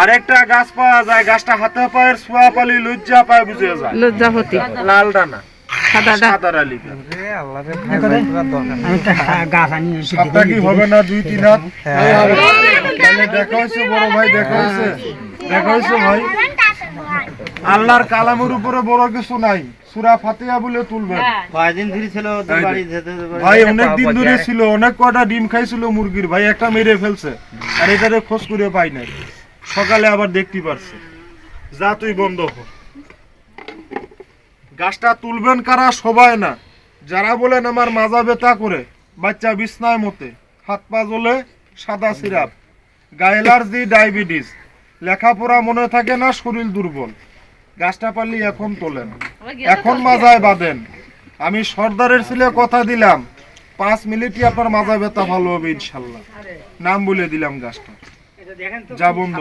আরেকটা গাছ পাওয়া যায় গাছটা হাতে পায়ের সোয়া পালি লজ্জা পায় বুঝে যায়। লজ্জাপতি লাল ডানা সাদাটা সাদা লিপি আমি একটা গাছ আনি সাতটা কি হবে না দুই তিন হাত? দেখা হয়েছে বড় ভাই দেখা হয়েছে দেখা হয়েছে ভাই? আল্লাহর কালামের উপরে বড় কিছু নাই। সুরা ফাতিহা বলে তুলবেন। কয়দিন ধরে ছিল করে ভাই অনেক দিন ধরে ছিল অনেক কটা ডিম খাইছিল মুরগির। ভাই একটা মেরে ফেলছে। আর এটারে খোঁজ করে পাই নাই। সকালে আবার দেখতে পারছে। যা তুই বন্ধ কর। গাছটা তুলবেন কারা? সবাই না। যারা বলেন আমার মাজা ব্যথা করে বাচ্চা বিছনায় মতে হাত পা জ্বলে সাদা সিরাপ। গায়ে অ্যালার্জি ডায়াবেটিস। লেখাপড়া মনে থাকে না শরীর দুর্বল। গাছটা পারলি এখন তোলেন। এখন মাজায় বাঁধেন। আমি সর্দারের ছেলে কথা দিলাম। পাঁচ মিনিটই আপনার মাজা ব্যথা ভালো হবে ইনশাল্লাহ। নাম বলে দিলাম গাছটা। যা বন্ধ।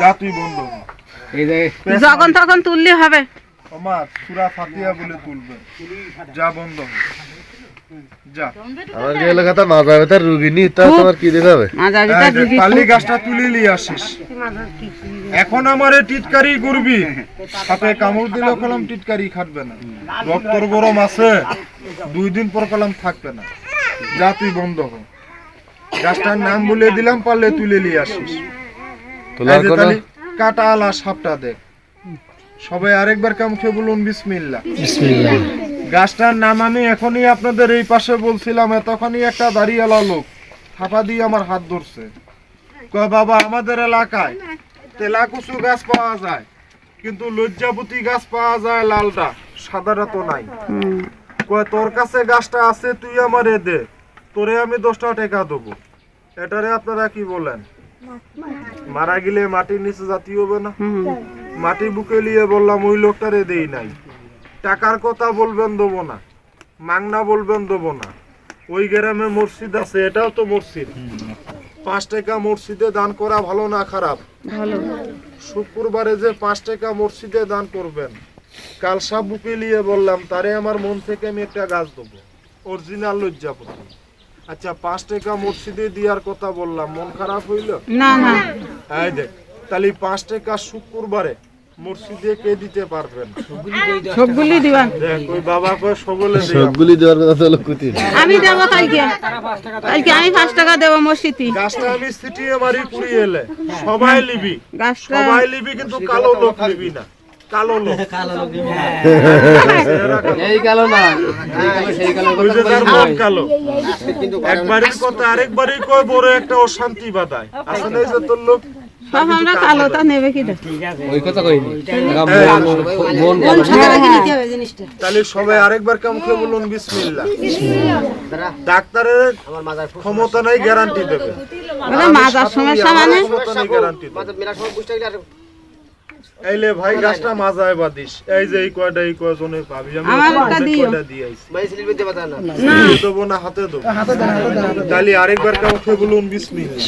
যা তুই বন্ধ। যখন তখন তুললে হবে। আমার সুরা ফাতিহা বলে তুলবে। যা বন্ধ। হ। যা আমার যে এলাকাতে মাজা ব্যথার রুগী নি তা তোমার কি দেখাবে মাজা এই বিটা দেখ, রুগী পালি গাছটা তুলে নিয়ে আসিস। এখন আমারে টিটকারি করবি। সাথে কামড় দিলে কলম টিটকারি খাটবে না। রক্তর গরম আছে। দুই দিন পর কলম থাকবে না। যা তুই বন্ধ হ। গাছটার নাম বলে দিলাম পারলে তুলে নিয়ে আসিস। তোলার কাটা আলা সাপটা দেখ। সবাই আরেকবার কাম খেয়ে বলুন বিসমিল্লা গাছটার নাম আমি এখনই আপনাদের এই পাশে বলছিলাম এতখানি একটা দাঁড়িয়েলা লোক। থাপা দিয়ে আমার হাত ধরছে। কয় বাবা আমাদের এলাকায় তেলাকুচু গাছ পাওয়া যায় কিন্তু লজ্জাপতি গাছ পাওয়া যায় লালটা সাদাটা তো নাই। কয় তোর কাছে গাছটা আছে তুই আমারে দে। তোরে আমি দশটা টাকা দেবো। এটারে আপনারা কি বলেন? মারা গেলে মাটির নিচে জাতি হবে না? মাটি বুকে নিয়ে বললাম ওই লোকটারে দেই নাই। টাকার কথা বলবেন দেবো না। মাংনা বলবেন দেবো না। ওই গ্রামে মসজিদ আছে এটাও তো মসজিদ। পাঁচ টাকা মসজিদে দান করা ভালো না খারাপ? শুক্রবারে যে পাঁচ টাকা মসজিদে দান করবেন কালসা বুকে নিয়ে বললাম তারে আমার মন থেকে আমি একটা গাছ দেবো। অরিজিনাল লজ্জাপতি। আচ্ছা পাঁচ টাকা মসজিদে দেওয়ার কথা বললাম মন খারাপ হইল? না না। এই দেখ তাহলে পাঁচ টাকা শুক্রবারে মসজিদে কে দিতে পারবেন? সবগুলি দিবান দেখ ওই বাবা কয় সকলে দিলাম। সবগুলি দেওয়ার কথা তো আমি দেবো কালকে। কালকে আমি পাঁচ টাকা দেবো মসজিদে। গাছটা আমি সিটিয়ে মারি কুড়িয়ে এলে সবাই লিবি। গাছটা সবাই লিবি কিন্তু কালো লোক লিবি না। কালো লোক এই গেল না এই সেই যে যার মন কালো একবারের কথা আরেকবারই কয় বড় একটা অশান্তি বাদায় আসলে যে তোর লোক আমরা কালোটা নেবে কি ওই কথা কইনি মন তাহলে সবাই আরেকবার কাম বলুন বিসমিল্লাহ ডাক্তারের ক্ষমতা নাই গ্যারান্টি দেবে মাজার সমস্যা মানে ক্ষমতা নাই গ্যারান্টি দেবে এইলে ভাই গাছটা মাজায় বাদিস এই যে এই কয়টা এই কয়জনে পাবি? আমি আমার ওখান ওটা থেকে ভাই কয়টা দিয়ে না। না দেবো? না হাতে দেবো তাহলে আরেকবার কাউকে বলুন বিসমিল্লাহ